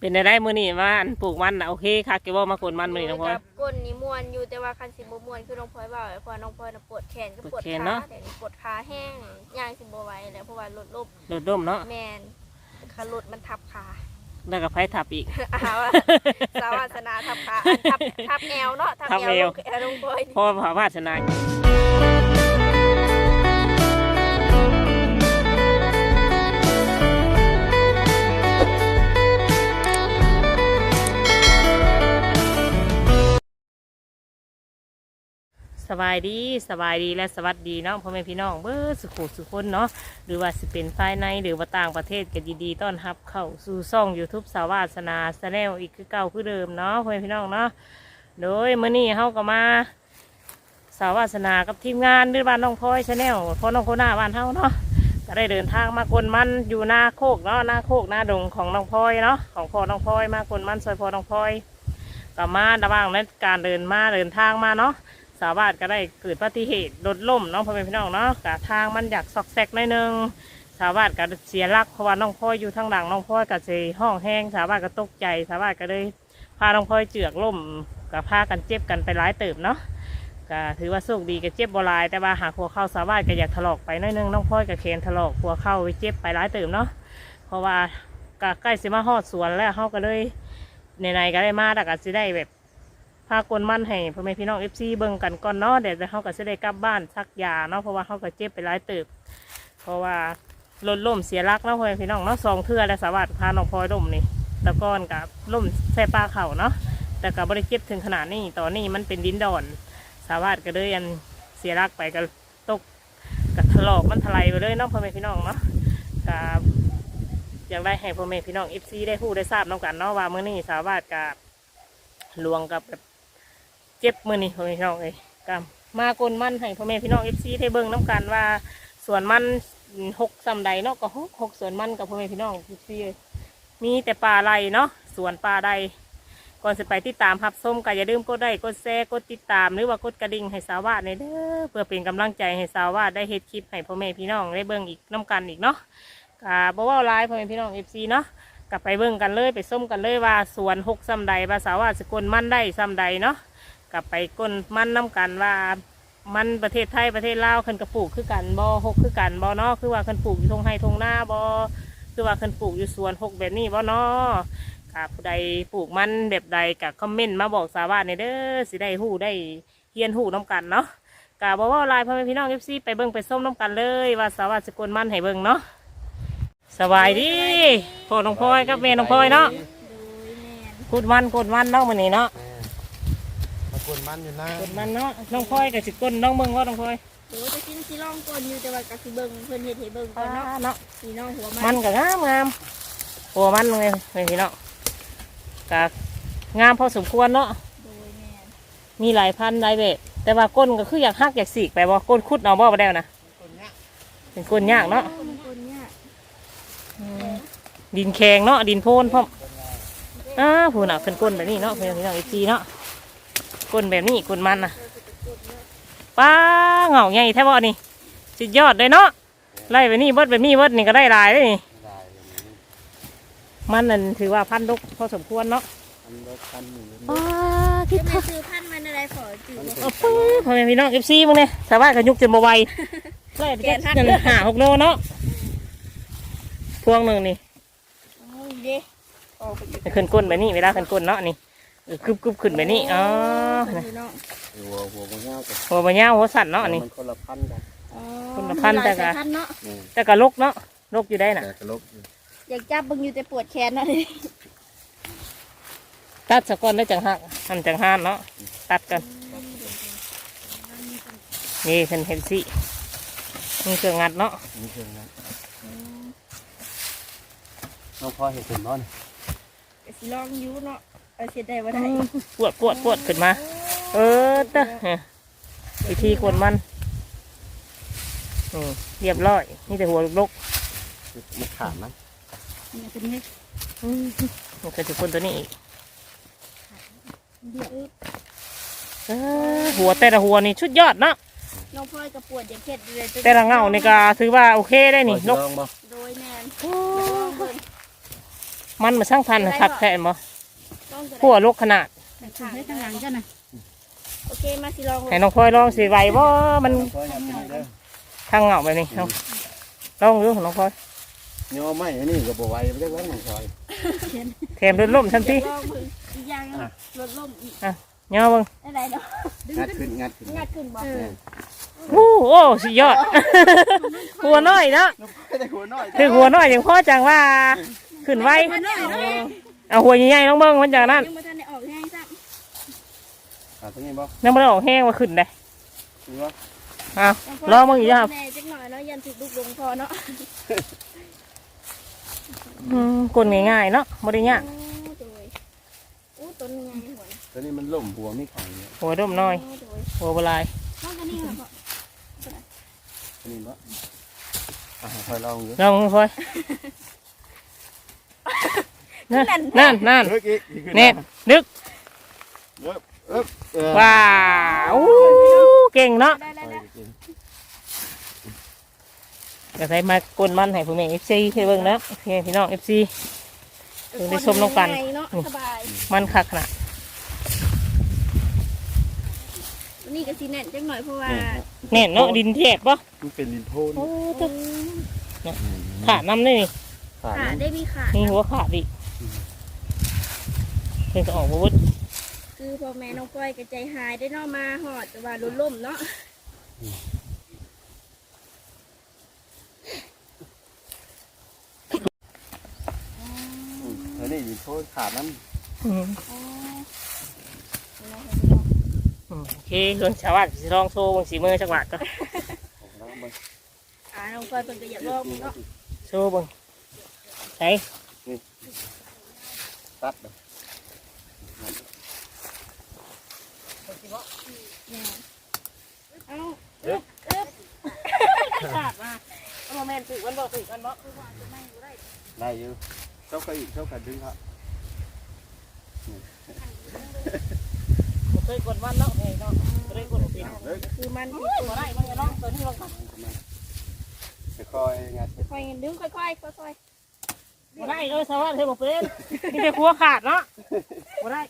เป็นได้ได้มื้อนี้ว่าอันปลูกมันน่ะโอเคค่ะเก็บว่ามาขนมันมื้อนี้น้องพลอย กับก้นนี่ม่วนอยู่แต่ว่าคันสิบ่ม่วนคือน้องพลอยว่าเพราะว่าน้องพลอยน่ะปวดแขนก็ปวดปวดแขนขาเนาะแต่นี่ปวดขาแห้งย่างสิบ่ไหวแล้วเพราะว่าลดลบโดดร่มเนาะแมนขารถมันทับขาแล้วก็ไผทับอีกอ้าวอะสาวาสนาทับขาอันทับทับแอวเนาะทับทับแอเอววลงแอวลงพลอยเพราะว่าพระวาสนา สบายดีสบายดีและสวัสดีเนาะพ่อแม่พี่น้องเบอร์สุขุสุขคนเนาะหรือว่าสิเป็นภายในหรือว่าต่างประเทศก็ยินดีต้อนรับเข้าสู่ช่อง YouTube สาวาสนาแนลอีกคือเก่าคือเดิมเนาะพ่อแม่พี่น้องเนาะโดยเมื้อนี้เฮาก็มา สาวาสนากับทีมงานด้วยบ้านน้องพลอยชาแนลพ่อน้องโคหน้าบ้านเฮาเนาะก็ได้เดินทางมากวนมันอยู่หน้าโคกเนาะหน้าโคกหน้าดงของน้องพลอยเนาะของพ่อน้องพลอยมากวนมันซอยพ่อน้องพลอยก็มาระหว่างในการเดินมาเดินทางมาเนาะ สาวบ้านก็ได้เกิดอุบัติเหตุรถล่มเนาะพ่อแม่พี่น้องเนาะกะทางมันอยากซอกแซกหน่อยนึงสาวบ้านก็เสียหลักเพราะว่าน้องพลอยอยู่ทางหลังน้องพลอยก็เสียห้องแห้งสาวบ้านก็ตกใจสาวบ้านก็เลยพาน้องพลอยเจือกล่มกับพากันเจ็บกันไปหลายเติบเนาะก็ถือว่าโชคดีกับเจ็บบลาย แต่ว่าหากหัวเข้าสาวาดก็อยากถลอกไปหน้อยนึงน้องพลอยกับเคนถลอกหัวเข้าไปเจ็บไปหลายเติมเนาะเพราะว่าก็ใกล้สิมาฮอดสวนแล้วเขาก็เลยในๆก็ได้มาแต่ก็สิได้แบบ พากวนมันให้พ่อแม่พี่น้องเอฟซีเบิ่งกันก่อนเนาะเดี๋ยวเขาก็สิได้กลับบ้านซักยาเนาะเพราะว่าเขาก็เจ็บไปหลายติบเพราะว่ารถล่มเสียหลักเนาะพ่อแม่พี่น้องเนาะสองเทือแล้วสาวาดพาน้องพลอยล่มนี่แตะก้อนกับล่มใส่ปลาเข่าเนาะแต่ก็บบริเจ็บถึงขนาดนี้ตอนนี้มันเป็นดินดอนสาวาดก็เลยอันเสียรักไปก็ตกกับถลอกมันถลายไปเลยเน้องพ่อแม่พี่น้องเนาะกับอยากได้ให้พ่อแม่พี่น้องเอฟซีได้พูดได้ทราบน้องกันเนาะว่าเมื้อนี้สาวาดกับลวงกับแบบ เจ็บมือนี้พ่อแม่พี่น้องเลยกับมากลมันให้พ่อแม่พี่น้องเอฟซีได้เบิ่งน้ำกันว่าส่วนมันหกสำใดเนาะก็หกหกส่วนมันกับพ่อแม่พี่น้องเอฟซีมีแต่ปลาไหลเนาะส่วนปลาใดก่อนจะไปติดตามพับส้มก็อย่าลืมกดได้กดแชร์กดติดตามหรือว่ากดกระดิ่งให้สาวาดในเด้อเพื่อเป็นกำลังใจให้สาวาดได้เฮ็ดคลิปให้พ่อแม่พี่น้องได้เบิ่งอีกน้กันอีกเนาะกะบ่เว่าหลายพ่อแม่พี่น้องเอฟซีเนาะกลับไปเบิ่งกันเลยไปส้มกันเลยว่าสวนหกซ้ำใดว่าสาว่าสกลมันได้ซ้ำใดเนาะ กลับไปก้นมันน้กันว่า มันประเทศไทยประเทศลาวขึ้นกระปลูกคือกันบ่หกคือกันบ่เนาะคือว่าขึ้นปลูกอยู่ทงไห้ทงหน้าบ่คือว่าขึ้นปลูกอยู่สวนหกแบบนี้บ่เนาะค่ะผู้ใดปลูกมันแบบใดกับคอมเมนต์มาบอกสาวาในเด้อสิได้หู้ได้เฮียนหู้น้ำกันเนาะกะบอกว่าลายพ่อแม่พี่น้องเอฟซีไปเบิ่งไปส้มน้ำกันเลย ว่าสาวาสกลมันให้เบิ่งเนาะสบายดีพ่อน้องพลอยกับแม่น้องพลอยเนาะโดยแมนกุดมันกุดมันเนาะมื้อนี้เนาะมาก วนมันอยู่นะกุดมันเนาะน้องพลอยกับสิกลน้องเบิ่งว่าน้องพลอยโดยจะกินสิลองก่อนอยู่แต่ว่ากะสิเบิ่งเพิ่นเฮ็ดให้เบิ่งก่อนเนาะเนาะพี่น้องหัวมัมันนก็งามงามหัวมันเลยพี่เนาะกะงามพอสมควรเนาะโดยแมนมีหลายพันหลายแบบแต่ว่าก้นก็คืออยากหักอยากสีกไปบ่ก้นคุดเอาบ่ไปแล้วนะเป็นก้นยากเนาะคนคนเนี่ยดินแข็งเนาะดินโพนพร้อมอ้าผู้น่ะเป็นก้นแบบนี้เนาะเพื่อนพี่น้องอีจีเนาะ ก้นแบบนี้ก้นมันน่ะป้าเหงาใหญ่แท้บ่นี่สุดยอดเลยเนาะไล่ไปนี่เบิดแบบนี้เบิดนี่ก็ได้หลายเลยนี่มันนั่นถือว่าพันธุกพอสมควรเนาะมันรถคันอยู่ป้าคิดจะค่ะมาซื้อพันธุ์มันอะไรขอจืดโอ้โหพ่อแม่พี่น้องเอฟซีมึงเนี่ยสาวบ้านก็ยุกจนบ่ไหวไล่ไปแค่เงินห้าหกโลเนาะพวงหนึ่งนี่โอ้ยเด้ออกไปเก็บขึ้นก้นแบบนี้เวลาขึ้นก้นเนาะนี่ เออคึบคึบขึ้นแบบนี้อ๋อพี่น้องหัวหัวมันเงาแต่หัวบะยาวหัวสั่นเนาะนี่มันคนละพันกันอ๋อคนละพันแต่กะหลายสายพันธุ์เนาะนี่แต่ก็ลกเนาะลกอยู่ได้น่ะแต่กระลบอยู่อยากจับเบิ่งอยู่แต่ปวดแขนเนาะตัดสะก้อนได้จังหักทำจังห้านเนาะตัดกันนี่เห็นเห็นสิมีเครื่องงัดเนาะนี่เชิงนะน้องพ่อเห็นเป็นบ้านก็สิลองอยู่เนาะ เอาเสียได้บ่ได้ปวดปวดปวดขึ้นมา เออเตะเออวิธีกวนมันอืมเรียบร้อย นี่แต่หัวลกมันขาดนะมันเป็นเม็ดๆอืมมันก็จะคนตัวนี้อีกเดียวเออหัวแต่ละหัวนี่ชุดยอดเนาะน้องพลอยก็ปวดอย่างเข็ดเลยแต่ละเงานี่ก็ถือว่าโอเคได้นี่ลลกกบ่โดยแมนโอ้ลองเบิ่งมันมาสร้างพันธุ์คักแท้บ่ล องจะหัวลกขนาด แต่คุณให้ทางหลังเจ้าน่ะโอเคมาสิลองให้น้องพลอยลองสิไหวบ่มันน้องพลอยอยากกินเด้อทางเหงาแบบนี้เอาลองดูน้องพลอยโยมไม่อันนี้ก็บ่ไหวไม่ได้ว่าน้องพลอยแถมรถล่มทันทีลองมืออีกอย่างหนึ่งรถล่มอีกย่อเบิ่งอะไรเนาะงัดขึ้นงัดขึ้นงัดขึ้นบ่โอ้โอ้สุดยอด หัวน้อยเนาะน้องพลอยได้หัวน้อยคือหัวน้อยอย่างพ่อจังว่า ขึ้นไวเอาหัวใหญ่ๆลองเบิ่งมันจากนั้นยังไม่ทันได้ออกแห้งซ้ำอ่าตรงนี้บ่ยังไม่ได้ออกแห้งว่าขึ้นเลยคือว่าเอาลองมึงอีกครับแม่จักหน่อยเนาะยันถูกลูกลงพอเนาะอืมกลง่ายๆเนาะบ่ได้ยากโอ้โดยอู้ต้นยังไงหัวนะตอนนี้มันล่มหัวไม่ขังเนี่ยหัวดมน้อยโโดยหัวบลายน้องกันนี่ค่ะพ่ออันนี้บ่อ่าพลอยลองดูลองมึงพลอย นั่นนั่นนั่นเฮ้ยอีกอีกขึ้เน็ตนึกเอ๊บเอ๊บเออว้าวอู้เก่งเนาะได้ได้ไปได้กินอยากให้มากลมันให้ผู้แม่เอฟซีให้เบิ่งนะพี่พี่น้องเอฟซี เออได้ส้มน้องกันง่ายเนาะสบายมันคักขนาดวันนี้ก็สิแน่นจังหน่อยเพราะว่าแน่นเนาะดินเทบปะมันเป็นดินโพนโอ้ตึกขาดน้ำเลยนี่ขาดขานะได้มีขานี่หัวขาดดิ เพิ่งจะออกมาวุฒคือพ่อแม่น้องก้อยก็ใจหายได้เนอกมาหอดแต่ว่าลุ้นล่มเนาะอืมอันนี้ดินโพนขาดน้อืมอ๋ออืมโอเคเรื่องชาวบ้านสิลองโซ่บางสีมือจักหวัดก็ำของเราเบิ่งอ่าน้องก้อยเพิ่นก็อยากลองเนาะโซ่เบังใช่ ตัดเลย เอ้า ขาดมาเอามาแม่น ถือกันบ่ถือกันบ่ได้อยู่เจ้าก็อีกเจ้าก็ดึงครับเคยกดวันเนาะเฮ้ยเนาะเคยกดเป็นเฮ้ยคือมันโอ้ยบ่ได้มันจะลองตัวนี้ลองก่อนจะคอยงัดค่อยๆดึงค่อยๆค่อยบ่ได้เออชาวบ้านเฮ้ยบ่เป็นมีแต่หัวขาดเนาะบ่ได้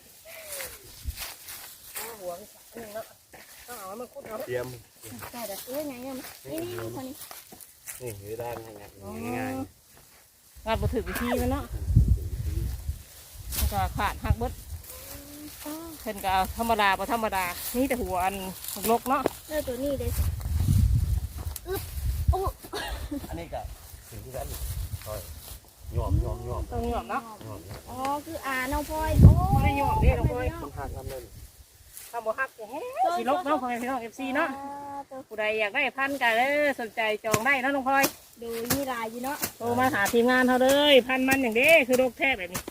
เอาหัวไปใส่นี่เนาะต้องเอามันคุดเอาเตรียมๆได้แต่เอ้ยไงเนี่ยนี่นี่นี่คนนี้ นี่คือด้านงัดง่ายงานบ่ถึกวิธีมันเนาะมันก็ขาดหักเบิดเพิ่นก็เอาธรรมดาบ่ธรรมดา นี่แต่หัวอันลกเนาะเออตัวนี้เลยๆอันนี้ก็ถึงที่ด้านคอยหย่อมหย่อมหย่อมต้องยอมเนาะหย่อมอ๋อคืออ่าน้องพลอยโอ้บ่ได้ยอมเด้น้องพลอยมันหักลำเลยถ้าบ่ฮักก็แฮ่สิลกเนาะพ่อแม่พี่น้อง FC เนาะตัว ผู้ใดอยากได้พันธุ์ก็เด้อสนใจจองได้เนาะน้องพลอยดูมีลายอยู่เนาะโทรมาหาทีมงานเขาเลยพันธุ์มันอย่างเด้คือโรคแท้แบบนี้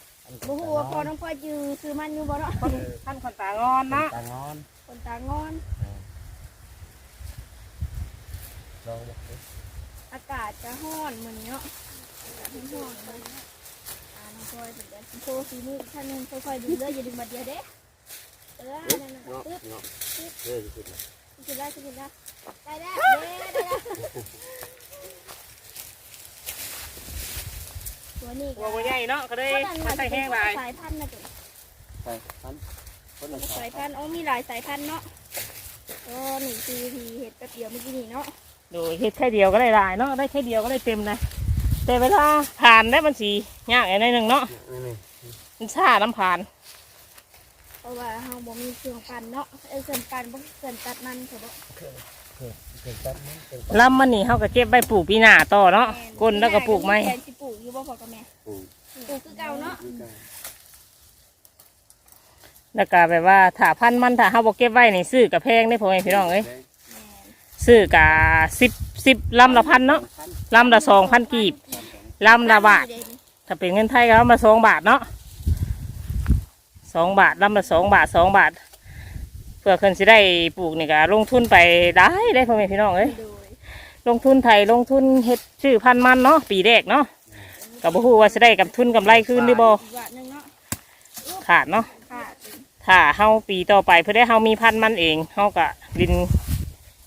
บ่ฮู้ว่าพอน้องพลอยยือคือมันอยู่บ่เนาะพันธุ์พันธุ์ขนตางอนเนาะตางอนคนตางอน ลองดูอากาศจะร้อนมื้อนี้เนาะอากาศร้อนเลยอ่าน้องพลอยเดี๋ยวโชว์ฝีมืออีกท่านหนึงค่อยๆดึงเด้ออย่าดึงมาเดียวเด้เออนั่นน่ะเนาะปึ๊บเนาะเฮ้ยสุดเลยกินได้กินได้ ได้แล้วได้แล้วตัวนี้หัวบ่ใหญ่เนาะก็เลยมันใส่แห้งหลายสายพันธุ์นะจุ๊ใช่พันคนละสายพันธุ์อ๋อมีหลายสายพันธุ์เนาะก็หนึ่งปีทีเห็ดแป๊บเดียวเมื่อกี้นี่เนาะโดยเฮ็ดแค่เดียวก็ได้หลายเนาะได้แค่เดียวก็ได้เต็มเลยแต่เวลาผ่านได้มันสียากไอ้นอยหนึ่งเนาะนี่นี่มันช้าน้ำผ่านเพราะว่าเฮาบ่มีเครื่องปั่นเนาะเออเครื่องปั่นบ่เครื่องตัดมันเถอะบ่เกิดจัดนี่เกิด ลำมันนี่เขาก็เก็บใบปลูกปีหน้าต่อเนาะก้นแล้วก็ปลูกไม้แทนสิปลูกอยู่บ่พอกับแม่ปลูกปลูกคือเก่าเนาะคือกันแล้วก็แบบว่าถ้าพันธุ์มันถ้าเขาบอกเก็บไว้นี่ซื้อกับแพงได้พ่อแม่พี่น้องเอ้ยแม่นซื้อกะสิบสิบลำละพันเนาะลำละสองพันกีบลำละบาท ถ้าเป็นเงินไทยก็ลำละสองบาทเนาะสองบาทลำละสองบาทสองบาท เพื่อคนสิได้ปลูกนี่ก็ลงทุนไปได้ได้พ่อแม่พี่น้องเอ้ยโดยลงทุนไทยลงทุนเฮ็ดชื่อพันธุ์มันเนาะปีแรกเนาะกับบ่ฮู้ว่าสิได้กับทุนกำไรคืนหรือบ่อีกว่าหนึงเนาะขาดเนาะค่ะถ้าเฮาปีต่อไปเพื่อได้เฮามีพันธุ์มันเองเฮาก็ดิน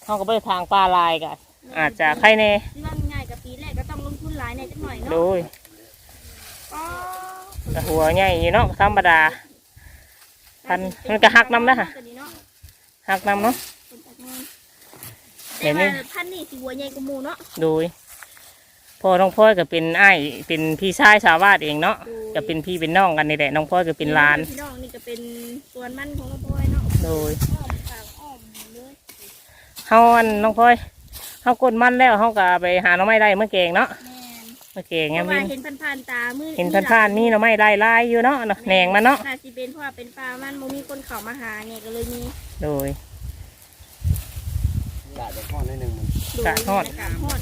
เฮาก็ไปทางปลาลายก็อาจจะใครแน่ที่ว่าง่ายกับปีแรกก็ต้องลงทุนหลายในอยจักหน่อยโดเนาะยก็ก็หัวใหญ่อยู่เนาะธรรมดา พันมันก็หักนำนะตัวนี้เนาะ หักนำเนาะเป็นจากเงินเห็แต่นไหมว่าพันนี่สิหัวใหญ่กว่าหมูเนาะโดยพ่อน้องพ่อยก็เป็นไอ้ายเป็นพี่ชายสาวาดเองเนาะโดยก็เป็นพี่เป็นน้องกันนี่แหละน้องพ่อยก็เป็นหลาน พี่น้องนี่ก็เป็นส่วนมันของน้องพลอยเนาะโดยอ้อมขางอ้อมเลยเฮาอันน้องพ่อยเฮากดมันแล้วเฮาก็ไปหาหน่อไม้ได้เมื่อเก่งเนาะ แม่ นเมื่อเก่งเพยามราะว่าวินเห็นผ่านๆตามือเห็นผ่านๆมีหน่อไม้ได้ลายอยู่เนาะเนาะแหนงมันเนาะน่าสิเป็นเพราะว่าเป็นปลามันบ่มีคนเข้ามาหาเนี่ยก็เลยมีโดย กาจะข้อนิดนึงมันดูกะฮอด กะฮอด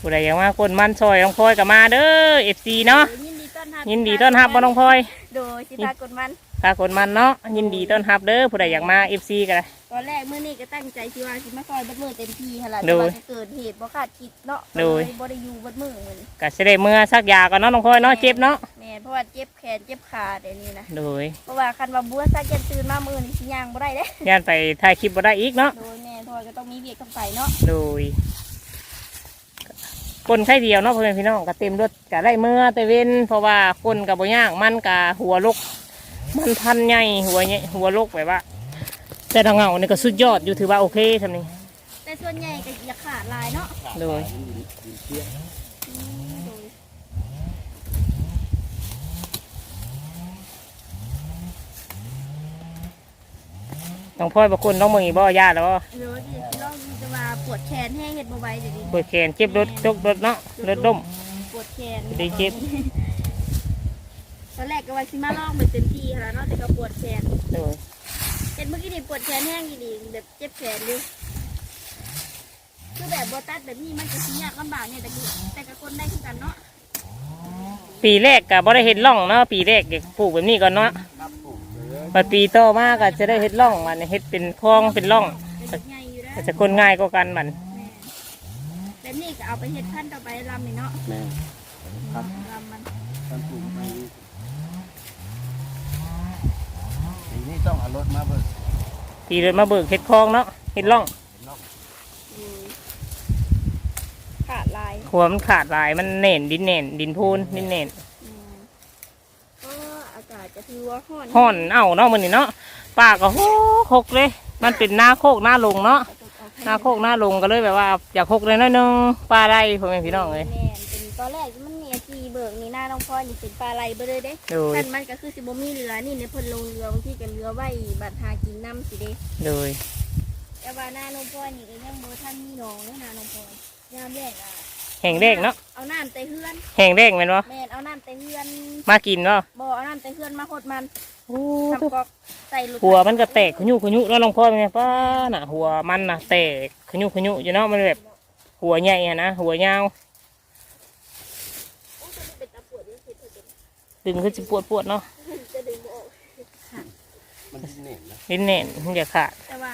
ผู้ใดอยากมากดมันซอยน้องพ่อยก็มาเด้อ FC เนาะยินดีต้อนรับยินดีต้อนรับบ่น้องพ่อยโดยสิพากดมัน พากดมันเนาะยินดีต้อนรับเด้อผู้ใดอยากมา FC ก็ได้ ตอนแรกมื้อนี้ก็ตั้งใจสิว่าสิมาซอยเบัดมือเต็มที่หั่นล่ะโดแต่ยว่าก็เกิดเหตุบ่คาดคิดเนาะโดยก็เลยบ่ได้อยู่เบัดมือเหมือนก็สิได้เมื่อสักยาก่อนเนาะน้องพ่อยเนาะเจ็บเนาะแม่นเพราะว่าเจ็บแขนเจ็บขาเดี๋ยวนี้นะโดยเพราะว่าคันว่าบัวซักยันตื่นมามื้อนี้สิย่างบ่ได้เด้ย่านไปถ่ายคลิปบ่ได้อีกเนาะโดยแม่เพราะว่าก็ต้องมีเวียกต้องไปเนาะโดยคนไข่เดียวเนาะพ่อแม่พี่น้องก็เต็มรถก็ได้เมื่อแต่เว้นเพราะว่าคนกับบ่ยากมันกับหัวลก มันพันใหญ่หัวใหญ่หัวลกแบบว่า แต่ทางเงานี่ก็สุดยอดอยู่ถือว่าโอเคทำนี้แต่ส่วนใหญ่ก็อย่าขาดลายเนาะโดยดินเชี่ยอืมโดยน้องพ่อยบางคนน้องเมืองอีบ่ญาติแล้วบ่เดี๋ยวสิลองดูจะว่าปวดแขนแห้งเฮ็ดบ่ไหวเดี๋ยวนี้ปวดแขนเจ็บรถจกรถเนาะรถล้มปวดแขนได้เจ็บ ตอนแรกก็ว่าสิมาลองไปเต็มที่แล้วเนาะแต่ก็ปวดแขนโดยเห็นเมื่อกี้นี่ปวดแขนแห้งอีดีแบบเจ็บแขนอยู่คือแบบบ่ตัดแบบนี้มันก็สิยากลำบากเนี่ยแต่ก็แต่ก็คนได้คือกันเนาะปีแรกก็บ่ได้เห็ดร่องเนาะปีแรกเด็กปลูกแบบนี้ก่อนเนาะครับผมเลยบัดปีต่อมาก็จะได้เห็ดร่องมันเห็ดเป็นคลองเป็นร่องเป็นใหญ่อยู่นะก็จะคนง่ายกว่ากันมันแม่แบบนี้ก็เอาไปเฮ็ดพันธุ์ต่อไปลำนี่เนาะแม่ครับลำมันตอนปลูกไปที นี้ต้องเอารถมาเบิกปีเดินมาเบิกเห็ดคลองเนาะเห็ดร่องอืมขาดลายหัวมันขาดหลายมันเน่นดินเน่นดินพูนดินเน่นอืมก็อากาศจะถือว่าร้อนห่อนเอ้าเนาะมันนี่เนาะป้าก็โหกหกเลย มันเป็นหน้าโคกหน้าลงเนาะหน้าโคกหน้าลงก็เลยแบบว่าอยากหกเลยน้อยหนึงปลาได้พ่อแม่พี่น้องเลย แม่นเป็นตอนแรกมัน มีอาชีเบิกนี่หน้าน้องพ่อนี่เป็นปลาไหลเบ่เลยเด้โดย ท่านมันก็คือสิบ่มีเรือนี่ในเพิ่นลงเรือบางทีก็เรือไว้บัดหากินน้ำสิเด้โดย แต่ว่าหน้าน้องพ่อนี่ก็ยังบ่ทันมีหนองเด้อหน้าน้องพ่อยามแรกอะแห่งแรกเนาะ เอาน้ำแต่เฮือนแห่งแรกแม่นบ่แม่นเอาน้ำแต่เฮือนมากินเนาะบ่เอาน้ำแต่เฮือนมาโคดมันโอ้ทำกอกใส่ลูกหัวมันก็แตกขยุขยุแล้วลองพ่อเป็นไงป้าน่ะหัวมันน่ะแตกขยุขยุอยู่เนาะมันแบบ หัวใหญ่อะนะหัวยาว โอ้ตัวนี้เป็นตาปวดอยู่เฮ็ดเพิ่น ดึงขึ้นสิปวดปวดๆเนาะจะดึงบ่ออกมันดินเน่นนะลิ้นแน่นมันอย่าขาดแต่ว่า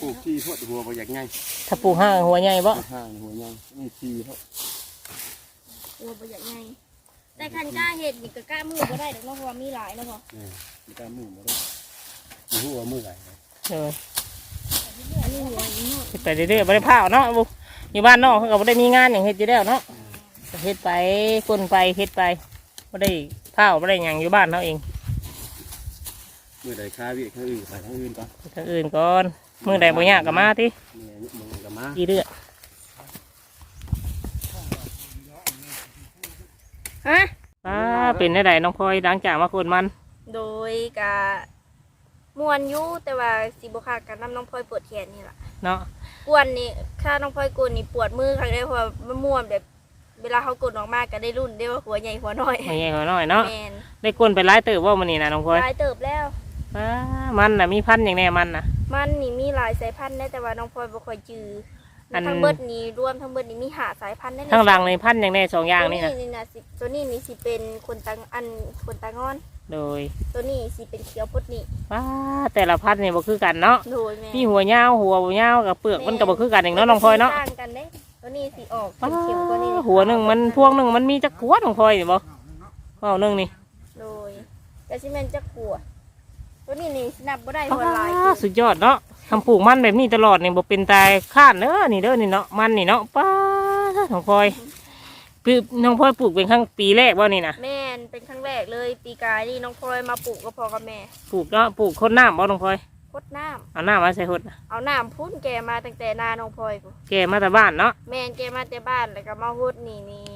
ปลูกที่พวดหัวไปอยากง่ายถ้าปลูกห้างหัวใหญ่บ่ห้างหัวยังนี่ทีเขาโอ้บ่อยากไงแต่คันกล้าเฮ็ดนี่ก็กล้ามือบ่ได้ดอกเนาะเพราะว่ามีหลายเนาะพ่อเนี่ยมีการมือมาด้วยมีหัวมือไหลเอออันนี้หัวนี่เนาะเฮ็ดไปเรื่อยๆบ่ได้พาวเนาะบุอยู่บ้านนอกเขาก็บ่ได้มีงานอย่างเฮ็ดอยู่แล้วเนาะก็เฮ็ดไปคนไปเฮ็ดไป บ่ได้พาวบ่ได้หยังอยู่บ้านเขาเองมือไหลค้าวิข้างอื่นไปข้างอื่นก่อนทางอื่นก่อนมื้อใดบ่ยากก็มาติเนี่ยมึงกับมาอีเรื่อยฮะป้าเป็นได้ไดน้องพลอยหลังจากมาคนมัน โดยกะมวนอยู่แต่ว่าสิบ่คักกันน้ำน้องพลอยปวดแขนนี่ล่ะเนาะกวนนี่ถ้าน้องพลอยกวนนี่ปวดมือครั้งได้เพราะว่ามันม่วนแบบ เวลาเขากดออกมาก็ได้รุ่นได้ว่าหัวใหญ่หัวน้อยไม่ใหญ่หัวน้อยเนาะแมนได้กลนไปร้ายเติบว่ามันนี่นะน้องพลอยหลายเติบแล้วป้ามันน่ะมีพันธุ์อย่างแน่มันน่ะ มันนี่มีหลายสายพันธุ์ได้แต่ว่าน้องพลอยบ่ค่อยจือออัน ทั้งเบิดนี้รวมทั้งเบิดนี้มีหาสายพันธุ์ได้เลยข้างหลังในพันธุ์อย่างแน่สองอย่างนี่ตัวนะนี่นะสิตัวนี้นี่สิเป็นคนตังอันคนตางอน โดยตัวนี้สิเป็นเขียวพุดนี่ป้าแต่ละพันธุ์นี่บ่คือกันเนาะโดยแม่มีหัวยาวหัวบ่ยาวกับเปลือกมันก็บ่คือกันเองเนาะน้องพลอยเนาะ ต่างกันเด้ ตัวนี้สิออกป้าเขียวๆกว่านี้หัวหนึ่งมันพวงหนึ่งมันมีจักขวดน้องพลอยนี่บ่เอาหนึ่งนี่โดยแต่สิแม่นจะขัวตัวนี้นี่นับบ่ได้หัวลายป้าสุดยอดเนาะทำปลูกมันแบบนี้ตลอดนี่บ่เป็นตายข้านเด้อนี่เด้อนี่เนาะมันนี่เนาะป้าน้องพลอยปีปีน้องพลอยปลูกเป็นครั้งปีแรกว่านี่นะแม่นเป็นครั้งแรกเลยปีกายนี่น้องพลอยมาปลูกก็พอกับแม่ ปลูกเนาะปลูกคนน้ำบ่น้องพลอย พดน้เอาน้ำมาใส่หดน่ะำเอาน้ำพุ่นแกมาตั้งแต่นาน้องพลอยกูแกมาแต่บ้านเนาะแม่นแกมาแต่บ้านแล้วก็มาฮดนี่นี่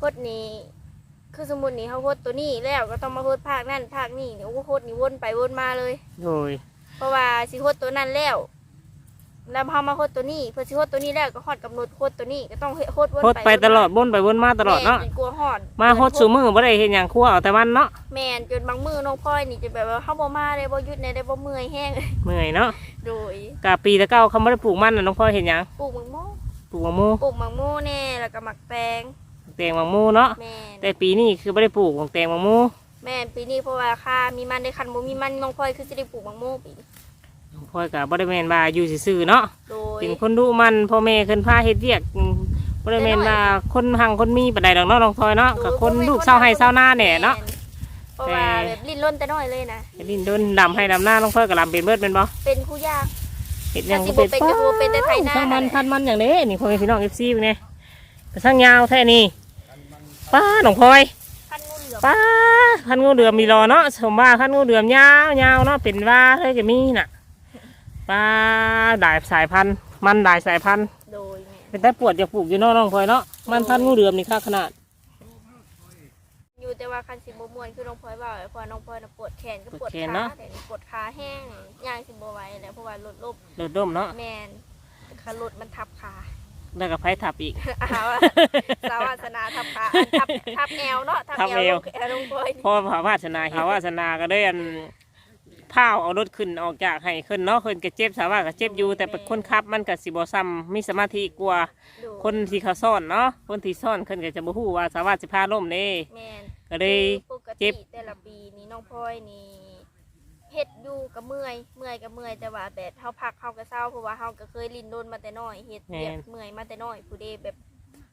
ฮดนี่คือสมมุตินี่เขาฮดตัวนี้แล้วก็ต้องมาฮดภาคนั่นภาคนี่นี่โอ้โหฮดนี่วนไปวนมาเลย โดยเพราะว่าสิฮดตัวนั้นแล้ว แล้วพอมาฮดตัวนี้เพื่อสิฮดตัวนี้แล้วก็ฮอดกำหนดฮดตัวนี้ก็ต้องฮดวนโคตรไปตลอดบนไปบนมาตลอดเนาะแม่จกลัวฮอดมาโคตรสูมือบ่ได้เห็นอย่างครั่วเอาแต่มันเนาะแม่นจนบางมือน้องพลอยนี่จะแบบว่าเฮาบ่มาได้บ่หยุดในได้บ่เมื่อยแห้งเมื่อยเนาะโดยกะปีตะเก้าเขาไม่ได้ปลูกมันน่ะน้องพลอยเห็นหยังปลูกมังโมปลูกมะม่วงปลูกมังโมแน่แล้วก็หมักแตงแตงมะม่วงเนาะแม่นแต่ปีนี้คือไม่ได้ปลูกของแตงมะม่วงแม่นปีนี้เพราะว่าค่ามีมันได้คันบ่มีมันน้องพลอยคือสิได้ปลูกมังโมปีนี้ น้องพลอยกับบ่ได้แม่นว่าอยู่ซื่อๆเนาะโดยเป็นคนดูมันพ่อแม่ขึ้นพาเฮ็ดเวียกอืมบ่ได้แม่นว่าคนหังคนมีปานใดดอกเนาะน้องพลอยเนาะกับคนลูกเศร้าให้เศร้าหน้าแหน่เนาะแม่เพราะว่าแบบลิ้นล้นแต่น้อยเลยนะไอ้ดินโดนดำให้ดำหน้าน้องพลอยก็ลำเป็นเบิดเป็นบ่เป็นคู่ยากเฮ็ดหยังถ้าสิก็บ่เป็นก็บ่เป็นแต่ไถนาช่างมันพันมันอย่างนี้นี่พ่อแม่พี่น้อง FC พวกนี้กระช่างยาวแท้นี่ป้าน้องพลอยพันงูเหลือมป้าพันงูเหลือมมีรอเนาะสมว่าพันงูเหลือมยาวยาวเนาะเป็นว่าเลยจะมีน่ะ ป้าหลายสายพันธุ์มันหลายสายพันธุ์โดยแม่เป็นแต่ปวดจะปลูกอยู่เนอกน้องพลอยเนาะมันพันงูเหลือมนี่ค่าขนาดอยู่แต่ว่าคันสิบ่ม่วนคือน้องพลอยว่าเพราะว่าน้องพลอยน่ะปวดแขนก็ปวดปวดแขนขาเนาะแต่นี่ปวดขาแห้งย่างสิบ่ไหวแล้วเพราะว่าลดลบโดดด้มเนาะแม่นขารถมันทับขาแล้วก็ไผทับอีกอ้าวสาวาสนาทับขาอันทับทับแอวเนาะทับทับแอเอววลงแอวลงพลอยพ่อภาวาสนาภาวาสนาก็ได้อัน พาวเอารถขึ้นออกจากให้ขึ้นเนาะขึ้นก็เจ็บสาวาก็เจ็บอยู่ แต่เป็นคนขับมันก็สิบ่ซ้ำมีสมาธิกว่าดูคนที่เขาซ่อนเนาะคนที่ซ่อนขึ้นก็จะบ่ฮู้ว่าสาวาสิพาล่มเด้ แม่นก็เลย คือปกเจ็ติบ แต่ละปีนี่น้องพลอยนี่เฮ็ดอยู่กับเมื่อยเมื่อยกับเมื่อยแต่ว่าแบบเฮาพักเฮาก็เศร้าเพราะว่าเฮาก็เคยลิ้นโดนมาแต่น้อยเฮ็ดเวียกเมื่อยมาแต่น้อยผู้ใดแบบ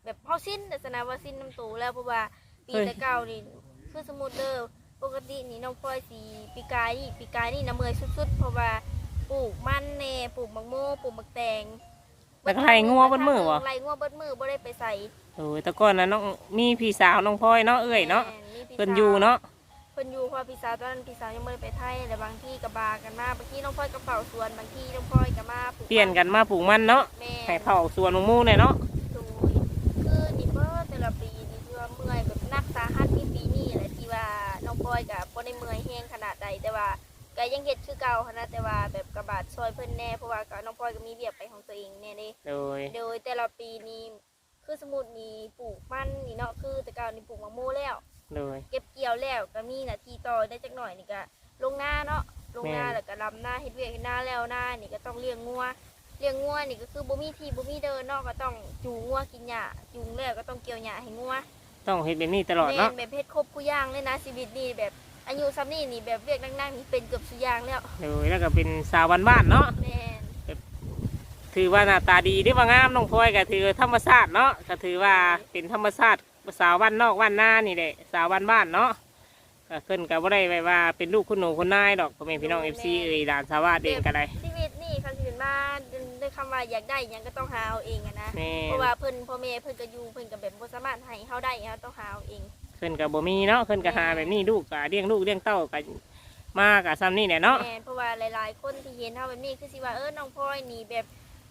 แบบเฮาสิ้นแต่สนะว่าสิ้นน้ำโตแล้วเพราะว่าปีแต่เก่านี่คือสมมุติเด้อ ปกตินี่น้องพลอยสิปีกายนี่ปีกายนี่น่ะเมื่อยสุดๆ เพราะว่าปลูกมันแน่ปลูกมักโมปลูกมักแตงแล้วก็ไล่งัวเบนมือบ่ ไล่งัวเบิดมือบ่ได้ไปใส่โอ้ยแต่ก่อนนะน้องมีพี่สาวน้องพลอยเนาะเอ้ยเนาะแม่มีพี่เพิ่นสาวอยู่เนาะเพิ่นอยู่เพอพี่สาวตอนนั้นพี่สาวยังไม่ได้ไปไทยแต่บางที่กับบากันมาบางที่น้องพลอยกระเป๋าสวนบางที่น้องพลอยกับมาลูเปลี่ยนกันมาปลูกมันเนาะแม่ให้เผาสวนของหมูเนี่ยเนาะ ดูคือนี่เพิ่แต่ละปีนี่ที่ว่าเมื่อยแบบนักสาหัสที่ปีนี้แหละที่ว่า น้องพลอยกับบ่ได้เมื่อยแห้งขนาดใดแต่ว่าก็ยังเฮ็ดคือเก่าหั้นนะแต่ว่าแบบกระบาดซอยเพิ่นแน่เพราะว่าก็น้องพลอยก็มีเวียกไปของตัวเองแน่เด้ โดย โดยแต่ละปีนี้คือสมมุตินี่ปลูกมันนี่เนาะคือแต่เก่านี่ปลูกมะม่วงแล้ว โดย เก็บเกี่ยวแล้วก็มีหน้าที่ต่อได้จักหน่อยนี่ก็ลงหน้าเนาะลงหน้าแม่น แล้วก็ลำหน้าเฮ็ดเวียกเฮ็ดหน้าแล้วหน้านี่ก็ต้องเลี้ยงงัวเลี้ยงงัวนี่ก็คือบ่มีที่บ่มีเดินเนาะก็ต้องจูงงัวกินหญ้าจูงแล้วก็ต้องเกี่ยวหญ้าให้งัว ต้องเฮ็ดแบบนี้ตลอดแม่เนาะนแบบเฮ็ดครบกูอย่างเลยนะชีวิตนี่แบบอายุซ้ำนี่นี่แบบเวียกนั่งๆนี่เป็นเกือบสุดอย่างแล้วโดยแล้วก็เป็นสาวบ้านๆเนาะแม่นถือว่าหน้าตาดีได้ว่างามน้องพลอยก็ถือธรรมชาติเนาะก็ถือว่าเป็นธรรมชาติสาวบ้านนอกบ้านหน้านี่แหละสาวบ้านบ้านๆเนาะก็ขึ้นกับว่าได้ไว้ว่าเป็นลูกคุณหนูคุณนายดอกพ่อแม่พี่น้องเอฟซีเอ่ยหลานสาวาดเองก็ได้ชีวิตนี่คันสิเป็นมา ด้วยคำว่าอยากได้หยังก็ต้องหาเอาเองอะนะ แม่เพราะว่าเพิ่นพ่อแม่เพิ่นก็อยู่เพิ่นก็แบบบ่สามารถให้เฮาได้เฮาต้องหาเอาเองขึ้นกับบ่มีเนาะขึ้นกับหาแบบนี้ลูกก็เลี้ยงลูกเลี้ยงเต้าก็มากับซ้ำนี่แหละเนาะ แม่นเพราะว่าหลายๆ คนที่เห็นเฮาแบบนี้คือสิว่าเออน้องพลอยนี่แบบ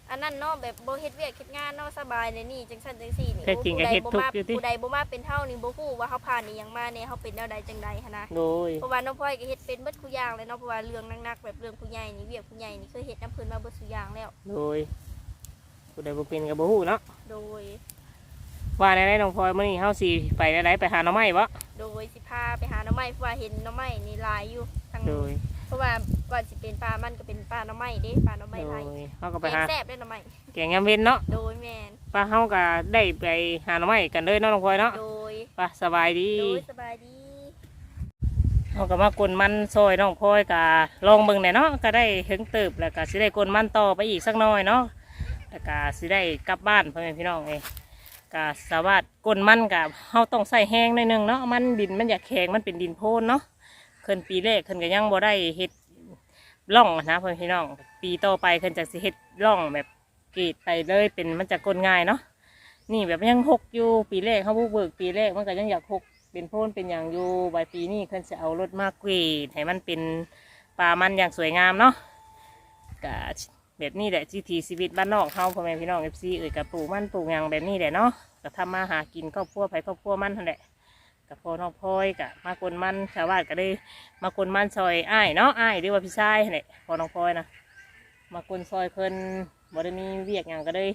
อันนั้นเนาะแบบบ่เฮ็ดเวียกเฮ็ดงานเนาะสบายเลยนี่จังซั่นจังซี่นี่แท้จริงก็เฮ็ดทุกข์อยู่ติ ผู้ใดบ่มาเป็นเฮานี่บ่ฮู้ว่าเฮาผ่านนี่หยังมาเนี่ยเฮาเป็นแนวใดจังใดหันนะ โดย เพราะว่าน้องพลอยก็เฮ็ดเป็นเบิดทุกอย่างเลยเนาะเพราะว่าเรื่องหนักๆแบบเรื่องผู้ใหญ่นี่เวียกผู้ใหญ่นี่เคยเฮ็ดนํเพิ่นมาเบิดทุกอย่างแล้ว โดยผู้ใดบ่เป็นก็บ่ฮู้เนาะโดย ว่าในๆน้องพลอยมื้อนี้เฮาสิไปได้ไปหาหน่อไม้บ่โดยสิพาไปหาหน่อไม้เพราะว่าเห็นหน่อไม้นี่หลายอยู่ทางโดย เพราะว่าก่อนสิเป็นปลามันก็เป็นปลาหน่อไม้เด้ปลาหน่อไม้โดหลายยเฮาก็ไปแกงหาแซ่บได้หน่อไม้แกงยามเว้นเนาะโดยแมนป้าเฮาก็ได้ไปหาหน่อไม้กันเลยเนาะน้องพลอยเนาะโดยป้าสบายดีโดยสบายดีเฮาก็มากลมันซอยน้องพลอยก็ลองเบิ่งแหน่เนาะก็ได้ถึงเติบแล้วก็สิได้กลมันต่อไปอีกสักหน่อยเนาะแล้วก็สิได้กลับบ้านพ่อแม่พี่น้องเองก็สามารถกลมันกับเฮาต้องใส่แห้งหน่อยหนึงเนาะมันดินมันอยากแข็งมันเป็นดินโพนเนาะ ขึ้นปีแรกขึ้นก็ยังบ่ได้เฮ็ดร่องนะพ่อแม่พี่น้อง ปีต่อไปขึ้นจะสิเฮ็ดร่องแบบกรีดไปเลยเป็นมันจะกลง่ายเนาะนี่แบบยังหกอยู่ปีแรกเขาบุกเบิกปีแรกมันก็ยังอยากหกเป็นโพนเป็นอย่างอยู่ใบปีนี้เพิ่นจะเอารถมากกรีดให้มันเป็นป่ามันอย่างสวยงามเนาะก็แบบนี้แหละวิถีชีวิตบ้านนอกเขาพ่อแม่พี่น้องเอฟซีเอ่ยกับปลูกมันปลูกอย่างแบบนี้แหละเนาะก็ทำมาหากินครอบครัวไผครอบครัวมันนั่นแหละ กับพ่อน้องพลอยกับมากวนมันชาวบ้านก็ได้มากวนมันซอยอ้ายเนาะอ้ายหรือว่าพี่ชายเนั่นแหละพ่อน้องพลอยนะมากวนซอยเพิ่นบ่ได้มีเวียกอย่างก็ได้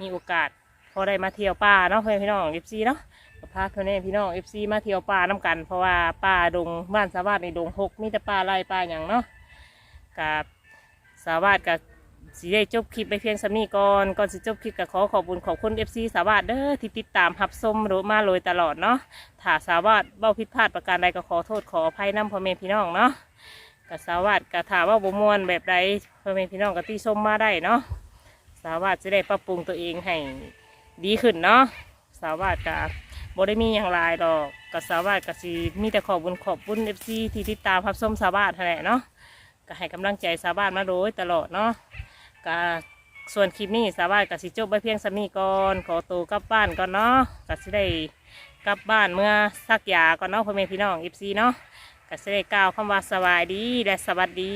มีโอกาสพอได้มาเที่ยวป่าเนาะเพื่อนพี่น้องเอฟซีเนาะก็พาเพื่อนพี่น้องเอฟซีมาเที่ยวป่าน้กัน เพราะว่าป่าดงบ้านสาวาดในดงหกมีแต่ป่าไรป่าอย่างเนาะกับสาวาดกับ สีได้จบคลิปไปเพียงสำนีก่อนก่อนสิจบคลิปก็ขอขอบคุณขอบคุณเอฟซีสาวาดเด้อที่ติดตามหับส้มโรมาโรยตลอดเนาะถ้าสาวาดเบ้าผิดพลาดประการใดก็ขอโทษขออภัยน้ำพ่อแม่พี่น้องเนาะกับสาวาดก็ถามว่าบ่มวนแบบใดพ่อแม่พี่น้องก็ตีส้มมาได้เนาะสาวาดจะได้ปรับปรุงตัวเองให้ดีขึ้นเนาะสาวาสกับบได้มีอย่างไรดอกกับสาวาสกับสีมีแต่ขอบบุญขอบบุญเอฟซีที่ติดตามพับส้มสาวาสนั่นแหละเนาะก็ให้กำลังใจสาวาสมาโดยตลอดเนาะ ก็ส่วนคลิปนี้สาวายกับสิจบไปเพียงสามีก่อนขอตัวกลับบ้านก่อนเนาะก็สิได้กลับบ้านเมื่อสักยาก่อนเนาะพ่อแม่พี่น้องเอฟซีเนาะก็สิได้กล่าวคำว่าสวัสดีและสวัสดี